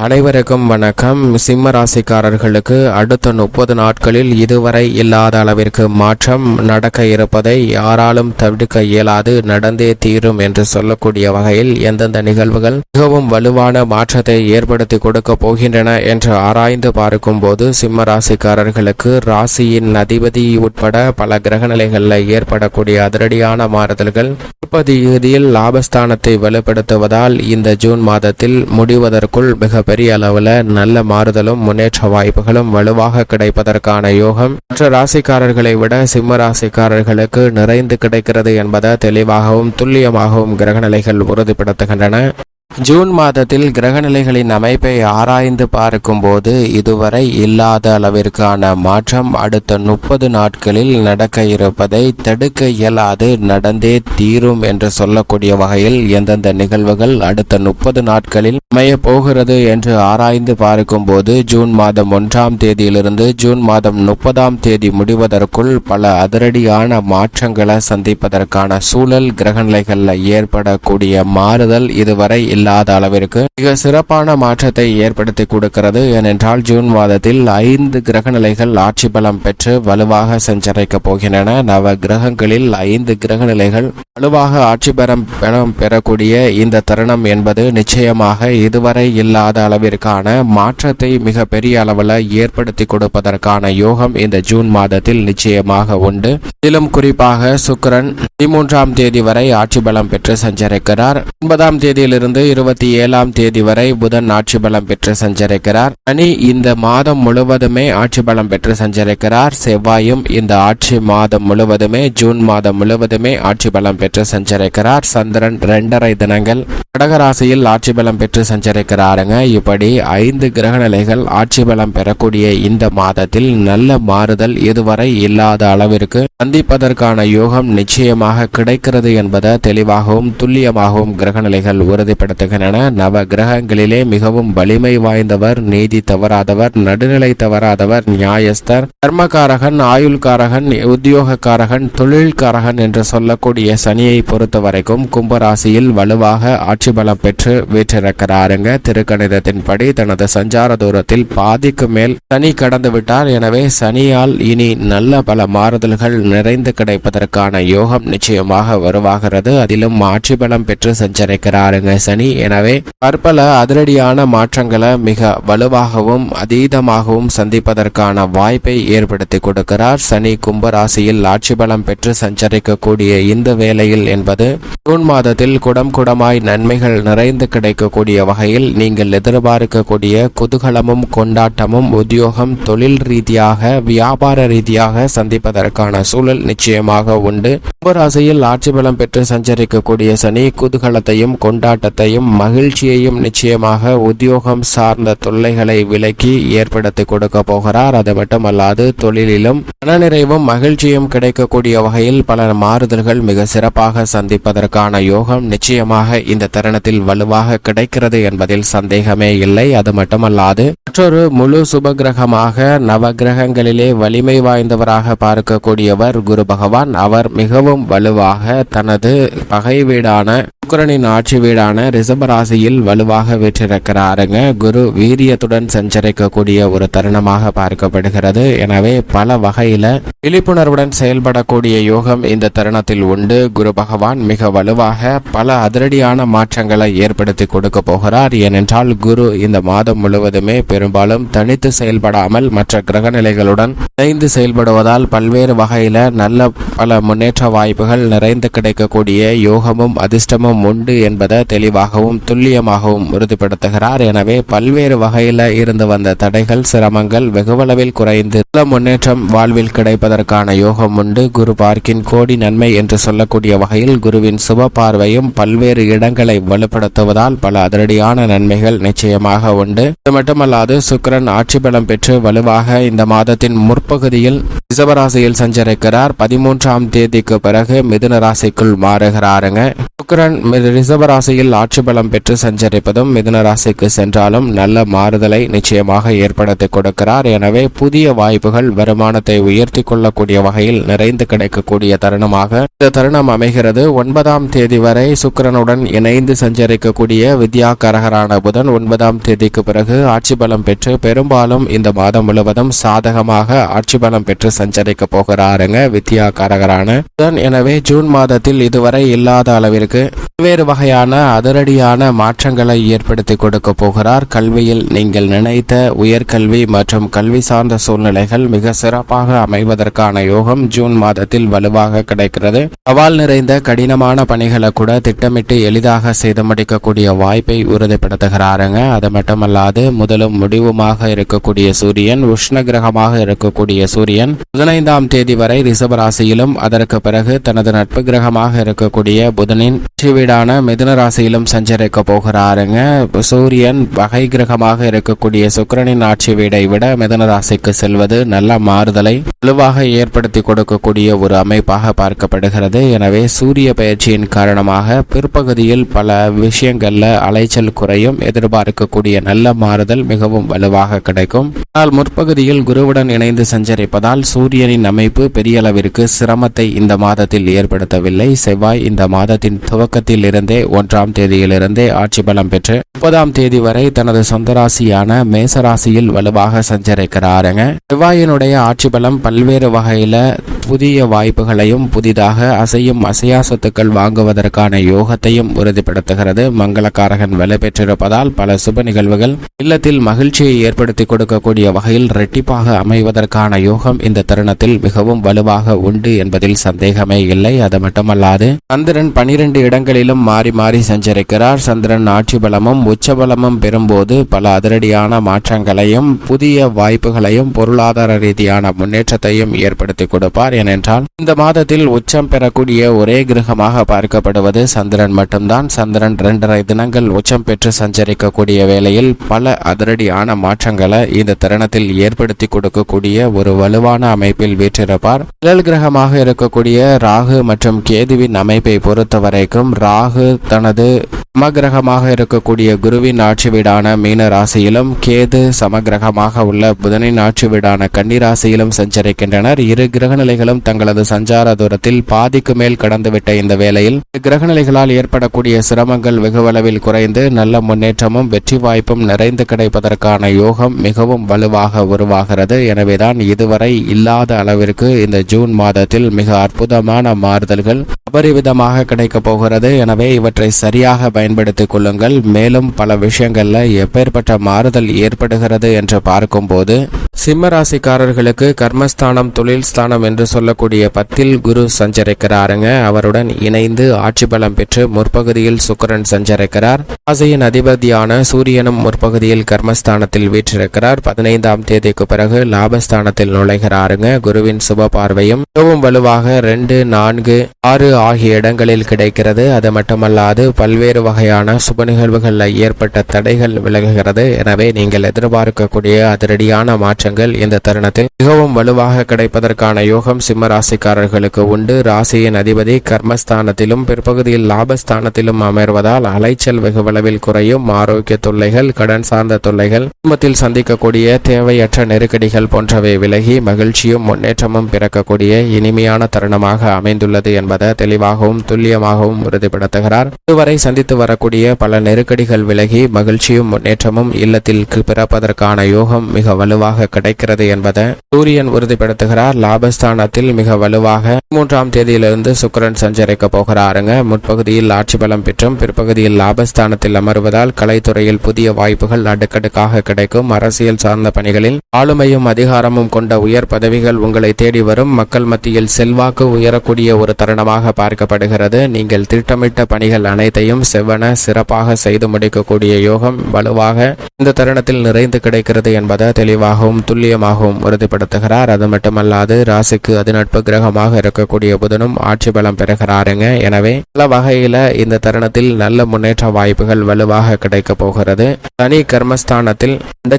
அனைவருக்கும் வணக்கம். சிம்ம ராசிக்காரர்களுக்கு அடுத்த முப்பது நாட்களில் இதுவரை இல்லாத அளவிற்கு மாற்றம் நடக்க இருப்பதை யாராலும் தவிர்க்க இயலாது நடந்தே தீரும் என்று சொல்லக்கூடிய வகையில் எந்தெந்த நிகழ்வுகள் மிகவும் வலுவான மாற்றத்தை ஏற்படுத்தி கொடுக்க போகின்றன என்று ஆராய்ந்து பார்க்கும்போது சிம்ம ராசிக்காரர்களுக்கு ராசியின் அதிபதி உட்பட பல கிரகநிலைகளில் ஏற்படக்கூடிய அதிரடியான மாறுதல்கள் உற்பத்தியில் லாபஸ்தானத்தை வலுப்படுத்துவதால் இந்த ஜூன் மாதத்தில் முடிவதற்குள் பெரிய அளவில் நல்ல மாறுதலும் முன்னேற்ற வாய்ப்புகளும் வலுவாக கிடைப்பதற்கான யோகம். மற்ற ராசிக்காரர்களை விட சிம்ம ராசிக்காரர்களுக்கு நிறைந்து கிடைக்கிறது என்பதை தெளிவாகவும் துல்லியமாகவும் கிரகநிலைகள் உறுதிப்படுத்துகின்றன. ஜூன் மாதத்தில் கிரகநிலைகளின் அமைப்பை ஆராய்ந்து பார்க்கும்போது இதுவரை இல்லாத அளவிற்கான மாற்றம் அடுத்த முப்பது நாட்களில் நடக்க இருப்பதை தடுக்க இயலாது நடந்தே தீரும் என்று சொல்லக்கூடிய வகையில் எந்தெந்த நிகழ்வுகள் அடுத்த முப்பது நாட்களில் அமைய போகிறது என்று ஆராய்ந்து பார்க்கும்போது ஜூன் மாதம் ஒன்றாம் தேதியிலிருந்து ஜூன் மாதம் முப்பதாம் தேதி முடிவதற்குள் பல அதிரடியான மாற்றங்களை சந்திப்பதற்கான சூழல் கிரகநிலைகளில் ஏற்படக்கூடிய மாறுதல் இதுவரை இல்லாத அளவிற்கு மிக சிறப்பான மாற்றத்தை ஏற்படுத்தி கொடுக்கிறது. ஏனென்றால் ஜூன் மாதத்தில் ஐந்து கிரகநிலைகள் ஆட்சி பலம் பெற்று வலுவாக சஞ்சரிக்கப் போகின்றன. நவ கிரகங்களில் ஐந்து கிரகநிலைகள் வலுவாக ஆட்சி பலம் பலம் பெறக்கூடிய இந்த தருணம் என்பது நிச்சயமாக இதுவரை இல்லாத அளவிற்கான மாற்றத்தை மிக பெரிய அளவில் ஏற்படுத்தி கொடுப்பதற்கான யோகம் இந்த ஜூன் மாதத்தில் நிச்சயமாக உண்டு. இதிலும் குறிப்பாக சுக்கிரன் பதிமூன்றாம் தேதி வரை ஆட்சி பலம் பெற்று சஞ்சரிக்கிறார். ஒன்பதாம் தேதியிலிருந்து இருபத்தி ஏழாம் தேதி வரை புதன் ஆட்சி பலம் பெற்று சஞ்சரிக்கிறார். சனி இந்த மாதம் முழுவதுமே ஆட்சி பலம் பெற்று சஞ்சரிக்கிறார். செவ்வாயும் இந்த ஆட்சி மாதம் முழுவதுமே ஜூன் மாதம் முழுவதுமே ஆட்சி பலம் பெற்று சஞ்சரிக்கிறார். சந்திரன் இரண்டரை தினங்கள் கடகராசியில் ஆட்சி பலம் பெற்று சஞ்சரிக்கிறாருங்க. இப்படி ஐந்து கிரக நிலைகள் ஆட்சி பலம் பெறக்கூடிய இந்த மாதத்தில் நல்ல மாறுதல் இதுவரை இல்லாத அளவிற்கு சந்திப்பதற்கான யோகம் நிச்சயமாக கிடைக்கிறது என்பதை தெளிவாகவும் துல்லியமாகவும் கிரகநிலைகள் உறுதிப்படுத்துகின்றன. நவ கிரகங்களிலே மிகவும் வலிமை வாய்ந்தவர் நீதி தவறாதவர் நடுநிலை தவறாதவர் நியாயஸ்தர் கர்மகாரகன் ஆயுள்காரகன் உத்தியோகக்காரகன் தொழில்காரகன் என்று சொல்லக்கூடிய சனியை பொறுத்த வரைக்கும் கும்பராசியில் வலுவாக ஆட்சி பலம் பெற்று வீற்றிருக்கிறாருங்க. திருக்கணிதத்தின்படி தனது சஞ்சார தூரத்தில் பாதிக்கு மேல் சனி கடந்து விட்டார் எனவே சனியால் இனி நல்ல பல மாறுதல்கள் நிறைந்து கிடைப்பதற்கான யோகம் நிச்சயமாக வருவாகிறது. அதிலும் ஆட்சி பலம் பெற்று சஞ்சரிக்கிறாருங்க சனி. எனவே பற்பல அதிரடியான மாற்றங்களை மிக வலுவாகவும் அதீதமாகவும் சந்திப்பதற்கான வாய்ப்பை ஏற்படுத்தி கொடுக்கிறார். சனி கும்பராசியில் ஆட்சி பலம் பெற்று சஞ்சரிக்கக்கூடிய இந்த வேளையில் என்பது ஜூன் மாதத்தில் குடம் குடமாய் நன்மைகள் நிறைந்து கிடைக்கக்கூடிய வகையில் நீங்கள் எதிர்பார்க்கக்கூடிய குதூகலமும் கொண்டாட்டமும் உத்தியோகம் தொழில் ரீதியாக வியாபார ரீதியாக சந்திப்பதற்கான சூழல் நிச்சயமாக உண்டு. கும்பராசியில் ஆட்சி பலம் பெற்று சஞ்சரிக்கக்கூடிய சனி குதூகலத்தையும் கொண்டாட்டத்தையும் மகிழ்ச்சியையும் நிச்சயமாக உத்தியோகம் சார்ந்த தொல்லைகளை விலக்கி ஏற்படுத்தி கொடுக்க போகிறார். அது மட்டுமல்லாது தொழிலிலும் மனநிறைவும் மகிழ்ச்சியும் கிடைக்கக்கூடிய வகையில் பல மாறுதல்கள் மிக சிறப்பாக சந்திப்பதற்கான யோகம் நிச்சயமாக இந்த தருணத்தில் வலுவாக கிடைக்கிறது என்பதில் சந்தேகமே இல்லை. அது மட்டுமல்லாது மற்றொரு முழு சுபகிரகமாக நவகிரகங்களிலே வலிமை வாய்ந்தவராக பார்க்கக்கூடியவர் குரு பகவான் அவர் மிகவும் வலுவாக தனது பகை வீடான சுக்கரனின் ஆட்சி வீடான ரிஷப ராசியில் வலுவாக வீற்றிருக்கிறாருங்க. குரு வீரியத்துடன் சஞ்சரிக்கக்கூடிய ஒரு தருணமாக பார்க்கப்படுகிறது. எனவே பல வகையில விழிப்புணர்வுடன் செயல்படக்கூடிய யோகம் இந்த தருணத்தில் உண்டு. குரு பகவான் மிக வலுவாக பல அதிரடியான மாற்றங்களை ஏற்படுத்தி கொடுக்க போகிறார். ஏனென்றால் குரு இந்த மாதம் முழுவதுமே பெரும்பாலும் தனித்து செயல்படாமல் மற்ற கிரகநிலைகளுடன் இணைந்து செயல்படுவதால் பல்வேறு வகையில நல்ல பல முன்னேற்ற வாய்ப்புகள் நிறைந்து கிடைக்கக்கூடிய யோகமும் அதிர்ஷ்டமும் உண்டு என்பதை தெளிவாகவும் துல்லியமாகவும் உறுதிப்படுத்துகிறார். எனவே பல்வேறு வகையில் இருந்து வந்த தடைகள் சிரமங்கள் வெகுவளவில் குறைந்து நல்ல முன்னேற்றம் வாழ்வில் கிடைப்பதற்கான யோகம் உண்டு. குரு பார்க்கின் கோடி நன்மை என்று சொல்லக்கூடிய வகையில் குருவின் சுப பார்வையும் பல்வேறு இடங்களை வலுப்படுத்துவதால் பல அதிரடியான நன்மைகள் நிச்சயமாக உண்டு. இது மட்டுமல்லாது சுக்கரன் சுக்கிரன் ஆட்சி பலம் பெற்று வலுவாக இந்த மாதத்தின் முற்பகுதியில் ரிசவராசியில் சஞ்சரிக்கிறார். பதிமூன்றாம் தேதிக்கு பிறகு மிதுன ராசிக்குள் மாறுகிறாருங்க. சுக்கரன் ரிசர்வ ராசியில் ஆட்சி பலம் பெற்று சஞ்சரிப்பதும் மிதுன ராசிக்கு சென்றாலும் நல்ல மாறுதலை நிச்சயமாக ஏற்படுத்தி கொடுக்கிறார். எனவே புதிய வாய்ப்புகள் வருமானத்தை உயர்த்தி கொள்ளக்கூடிய வகையில் நிறைந்து கிடைக்கக்கூடிய தருணமாக இந்த தருணம் அமைகிறது. ஒன்பதாம் தேதி வரை சுக்கரனுடன் இணைந்து சஞ்சரிக்கக்கூடிய வித்யாகரகரான புதன் ஒன்பதாம் தேதிக்கு பிறகு ஆட்சி பலம் பெற்று பெரும்பாலும் இந்த மாதம் முழுவதும் சாதகமாக ஆட்சி பலம் பெற்று சஞ்சரிக்க போகிறாருங்க. வித்யாகரகரான புதன். எனவே ஜூன் மாதத்தில் இதுவரை இல்லாத அளவிற்கு பல்வேறு வகையான அதிரடியான மாற்றங்களை ஏற்படுத்தி கொடுக்க போகிறார். கல்வியில் நீங்கள் நினைத்த உயர்கல்வி மற்றும் கல்வி சார்ந்த சூழ்நிலைகள் மிக சிறப்பாக அமைவதற்கான யோகம் ஜூன் மாதத்தில் வலுவாக கிடைக்கிறது. சவால் நிறைந்த கடினமான பணிகளை கூட திட்டமிட்டு எளிதாக செய்து முடிக்கக்கூடிய வாய்ப்பை உறுதிப்படுத்துகிறாருங்க. அது மட்டுமல்லாது முதலும் முடிவுமாக இருக்கக்கூடிய சூரியன் உஷ்ண கிரகமாக இருக்கக்கூடிய சூரியன் பதினைந்தாம் தேதி வரை ரிஷபராசியிலும் அதற்கு பிறகு தனது நட்பு கிரகமாக இருக்கக்கூடிய புதனின் வீடான மிதுன ராசியிலும் சஞ்சரிக்க போகிறாருங்க. சூரியன் வகை கிரகமாக இருக்கக்கூடிய சுக்கிரனின் ஆட்சி வீடை விட மிதுன ராசிக்கு செல்வது நல்ல மாறுதலை வலுவாக ஏற்படுத்தி கொடுக்கக்கூடிய ஒரு அமைப்பாக பார்க்கப்படுகிறது. எனவே சூரிய பயிற்சியின் காரணமாக பிற்பகுதியில் பல விஷயங்கள்ல அலைச்சல் குறையும். எதிர்பார்க்கக்கூடிய நல்ல மாறுதல் மிகவும் வலுவாக கிடைக்கும். ஆனால் முற்பகுதியில் குருவுடன் இணைந்து சஞ்சரிப்பதால் சூரியனின் அமைப்பு பெரிய அளவிற்கு சிரமத்தை இந்த மாதத்தில் ஏற்படுத்தவில்லை. செவ்வாய் இந்த மாதத்தின் துவக்கத்தில் இருந்தே ஒன்றாம் தேதியிலிருந்தே ஆட்சி பலம் பெற்று முப்பதாம் தேதி வரை தனது சொந்த ராசியான மேச ராசியில் வலுவாக சஞ்சரிக்கிறாருங்க. செவ்வாயினுடைய ஆட்சி பலம் பல்வேறு வகையில புதிய வாய்ப்புகளையும் புதிதாக அசையும் அசையா சொத்துக்கள் வாங்குவதற்கான யோகத்தையும் உறுதிப்படுத்துகிறது. மங்களக்காரகன் வலு பெற்றிருப்பதால் பல சுப நிகழ்வுகள் இல்லத்தில் மகிழ்ச்சியை ஏற்படுத்தி கொடுக்கக்கூடிய வகையில் ரெட்டிப்பாக அமைவதற்கான யோகம் இந்த தருணத்தில் மிகவும் வலுவாக உண்டு என்பதில் சந்தேகமே இல்லை. அது மட்டுமல்லாது சந்திரன் பனிரெண்டு இடங்களிலும் மாறி மாறி சஞ்சரிக்கிறார். சந்திரன் ஆட்சி பலமும் உச்ச பலமும் பெறும்போது பல அதிரடியான மாற்றங்களையும் புதிய வாய்ப்புகளையும் பொருளாதார ரீதியான முன்னேற்றத்தையும் ஏற்படுத்தி கொடுப்பார் ஏனென்றால் இந்த மாதத்தில் உச்சம் பெறக்கூடிய ஒரே கிரகமாக பார்க்கப்படுவது சந்திரன் மட்டும்தான். சந்திரன் இரண்டரை தினங்கள் உச்சம் பெற்று சஞ்சரிக்கக்கூடிய வேளையில் பல அதிரடியான மாற்றங்களை இந்த தருணத்தில் ஏற்படுத்தி கொடுக்கக்கூடிய ஒரு வலுவான அமைப்பில் வீற்றிருப்பார். நிழல் கிரகமாக இருக்கக்கூடிய ராகு மற்றும் கேதுவின் அமைப்பை பொறுத்த வரைக்கும் ராகு தனது சமகிரகமாக இருக்கக்கூடிய குருவின் ஆட்சி வீடான மீன ராசியிலும் கேது சமகிரகமாக உள்ள புதனின் ஆட்சி வீடான கன்னி ராசியிலும் சஞ்சரிக்கின்றனர். இரு கிரகநிலைகளும் தங்களது சஞ்சார தூரத்தில் பாதிக்கு மேல் கடந்துவிட்ட இந்த வேளையில் கிரகநிலைகளால் ஏற்படக்கூடிய சிரமங்கள் வெகுவளவில் குறைந்து நல்ல முன்னேற்றமும் வெற்றி வாய்ப்பும் நிறைந்து கிடைப்பதற்கான யோகம் மிகவும் வலுவாக உருவாகிறது. எனவேதான் இதுவரை இல்லாத அளவிற்கு இந்த ஜூன் மாதத்தில் மிக அற்புதமான மாறுதல்கள் அபரிவிதமாக கிடைக்கப் போகிறது. எனவே இவற்றை சரியாக பயன்படுத்திக் கொள்ளுங்கள். மேலும் பல விஷயங்களில் எப்பேற்பட்ட மாறுதல் ஏற்படுகிறது என்று பார்க்கும்போது சிம்மராசிக்காரர்களுக்கு கர்மஸ்தானம் தொழில் ஸ்தானம் என்று சொல்லக்கூடிய பத்தில் குரு சஞ்சரிக்கிறாருங்க. அவருடன் இணைந்து ஆட்சி பலம் பெற்று முற்பகுதியில் சுக்கிரன் சஞ்சரிக்கிறார். ராசியின் அதிபதியான சூரியனும் முற்பகுதியில் கர்மஸ்தானத்தில் வீற்றிருக்கிறார். பதினைந்தாம் தேதிக்கு பிறகு லாபஸ்தானத்தில் நுழைகிறாருங்க. குருவின் சுப பார்வையும் மிகவும் வலுவாக ரெண்டு நான்கு ஆறு ஆகிய இடங்களில் கிடைக்கிறது. அது மட்டுமல்லாது பல்வேறு வகையான சுப நிகழ்வுகளில் ஏற்பட்ட தடைகள் விலகுகிறது. எனவே நீங்கள் எதிர்பார்க்கக்கூடிய அதிரடியான மாற்றங்கள் இந்த தருணத்தில் மிகவும் வலுவாக கிடைப்பதற்கான யோகம் சிம்ம ராசிக்காரர்களுக்கு உண்டு. ராசியின் அதிபதி கர்மஸ்தானத்திலும் பிற்பகுதியில் லாபஸ்தானத்திலும் அமர்வதால் அலைச்சல் வெகுவளவில் குறையும். ஆரோக்கிய தொல்லைகள் கடன் சார்ந்த தொல்லைகள் குடும்பத்தில் சந்திக்கக்கூடிய தேவையற்ற நெருக்கடிகள் போன்றவை விலகி மகிழ்ச்சியும் முன்னேற்றமும் பிறக்கக்கூடிய இனிமையான தருணமாக அமைந்துள்ளது என்பதை தெளிவாகவும் துல்லியமாகவும் உறுதிப்படுத்துகிறார். இதுவரை சந்தித்து வரக்கூடிய பல நெருக்கடிகள் விலகி மகிழ்ச்சியும் முன்னேற்றமும் இல்லத்திற்கு பிறப்பதற்கான யோகம் மிக வலுவாக கிடைக்கிறது என்பதை சூரியன் உறுதிப்படுத்துகிறார். லாபஸ்தானத்தில் மிக வலுவாக மூன்றாம் தேதியிலிருந்து சுக்கிரன் சஞ்சரிக்க போகிறாருங்க. முற்பகுதியில் ஆட்சி பலம் பெற்றும் பிற்பகுதியில் லாபஸ்தானத்தில் அமர்வதால் கலைத்துறையில் புதிய வாய்ப்புகள் அடுக்கடுக்காக கிடைக்கும். அரசியல் சார்ந்த பணிகளில் ஆளுமையும் அதிகாரமும் கொண்ட உயர் பதவிகள் உங்களை தேடி வரும். மக்கள் மத்தியில் செல்வாக்கு உயரக்கூடிய ஒரு தருணமாக பார்க்கப்படுகிறது. நீங்கள் திட்டமிட்ட பணிகள் அனைத்தையும் செவ்வன சிறப்பாக செய்து முடிக்கக்கூடிய யோகம் வலுவாக இந்த தருணத்தில் நிறைந்து கிடைக்கிறது என்பதை தெளிவாகவும் மிகவும் துல்லியமாகவும் உறுதிப்படுத்துகிறார். அது மட்டுமல்லாது ராசிக்கு அதிநட்பு கிரகமாக இருக்கக்கூடிய புதனும் ஆட்சி பலம் பெறுகிறாருங்க. எனவே பல வகையில இந்த தருணத்தில் நல்ல முன்னேற்ற வாய்ப்புகள் வலுவாக கிடைக்க போகிறது. சனி கர்மஸ்தானத்தில்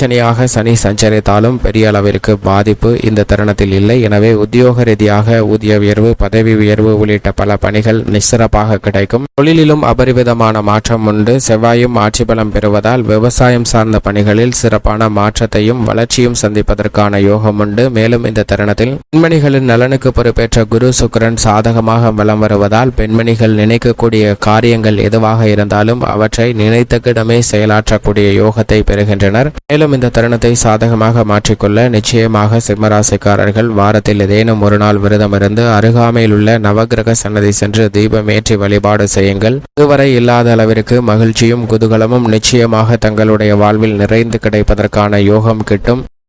சனியாக சனி சஞ்சரித்தாலும் பெரிய அளவிற்கு பாதிப்பு இந்த தருணத்தில் இல்லை. எனவே உத்தியோக ரீதியாக ஊதிய உயர்வு பதவி உயர்வு உள்ளிட்ட பல பணிகள் நிசிறப்பாக கிடைக்கும். தொழிலிலும் அபரிவிதமான மாற்றம் உண்டு. செவ்வாயும் ஆட்சி பலம் பெறுவதால் விவசாயம் சார்ந்த பணிகளில் சிறப்பான மாற்றத்தையும் வளர்ச்சியும் சந்திப்பதற்கான யோகம் உண்டு. மேலும் இந்த தருணத்தில் பெண்மணிகளின் நலனுக்கு பொறுப்பேற்ற குரு சுக்கிரன் சாதகமாக வலம் வருவதால் பெண்மணிகள் நினைக்கக்கூடிய காரியங்கள் எதுவாக இருந்தாலும் அவற்றை நினைத்தக்கிடமே செயலாற்றக்கூடிய யோகத்தை பெறுகின்றனர். மேலும் இந்த தருணத்தை சாதகமாக மாற்றிக்கொள்ள நிச்சயமாக சிம்மராசிக்காரர்கள் வாரத்தில் ஏதேனும் ஒரு நாள் விரதம் இருந்து அருகாமையில் உள்ள நவகிரக சன்னதி சென்று தீபம் ஏற்றி வழிபாடு செய்யுங்கள். இதுவரை இல்லாத அளவிற்கு மகிழ்ச்சியும் குதூகலமும் நிச்சயமாக தங்களுடைய வாழ்வில் நிறைந்து கிடைப்பதற்கான யோகம் கிட்டும்.